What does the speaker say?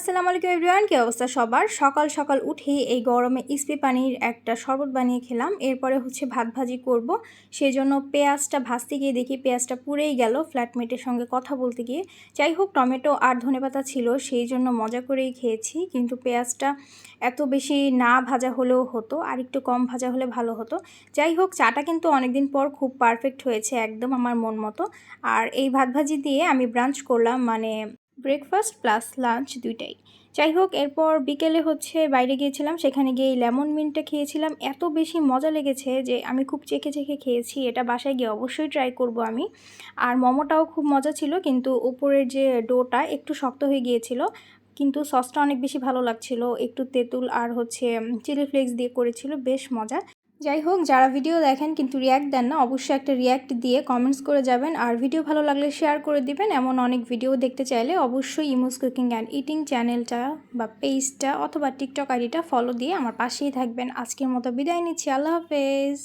আসসালামু আলাইকুম এভরিওয়ান, কী অবস্থা সবার? সকাল সকাল উঠেই এই গরমে ইস্পি পানির একটা শরবত বানিয়ে খেলাম। এরপরে হচ্ছে ভাত ভাজি করব। সেই জন্য পেঁয়াজটা ভাজতে গিয়ে দেখি পেঁয়াজটা পুড়েই গেল ফ্ল্যাটমেটের সঙ্গে কথা বলতে গিয়ে। যাই হোক, টমেটো আর ধনেপাতা ছিল, সেই জন্য মজা করেই খেয়েছি। কিন্তু পেঁয়াজটা এত বেশি না ভাজা হলেও হতো, আর একটু কম ভাজা হলে ভালো হতো। যাই হোক, চাটা কিন্তু অনেকদিন পর খুব পারফেক্ট হয়েছে, একদম আমার মন মতো। আর এই ভাত ভাজি দিয়ে আমি ব্রাঞ্চ করলাম মানে ব্রেকফাস্ট প্লাস লাঞ্চ দুইটাই। যাই হোক, এরপর বিকেলে হচ্ছে বাইরে গিয়েছিলাম, সেখানে গিয়ে লেমন মিনটা খেয়েছিলাম। এত বেশি মজা লেগেছে যে আমি খুব চেখে চেখে খেয়েছি, এটা বাসায় গিয়ে অবশ্যই ট্রাই করব আমি। আর মোমোটাও খুব মজা ছিল, কিন্তু উপরের যে ডোটা একটু শক্ত হয়ে গিয়েছিল, কিন্তু সসটা অনেক বেশি ভালো লাগছিল। একটু তেঁতুল আর হচ্ছে চিলি ফ্লেক্স দিয়ে করেছিল, বেশ মজা। যাই হোক, যারা ভিডিও দেখেন কিন্তু রিয়্যাক্ট দেন না, অবশ্যই একটা রিয়্যাক্ট দিয়ে কমেন্টস করে যাবেন। আর ভিডিও ভালো লাগলে শেয়ার করে দিবেন, এমন অনেক ভিডিও দেখতে চাইলে অবশ্যই ইমোজ কুকিং অ্যান্ড ইটিং চ্যানেলটা বা পেজটা অথবা টিকটক আইডিটা ফলো দিয়ে আমার পাশেই থাকবেন। আজকের মতো বিদায় নিচ্ছি, আল্লাহ হাফেজ।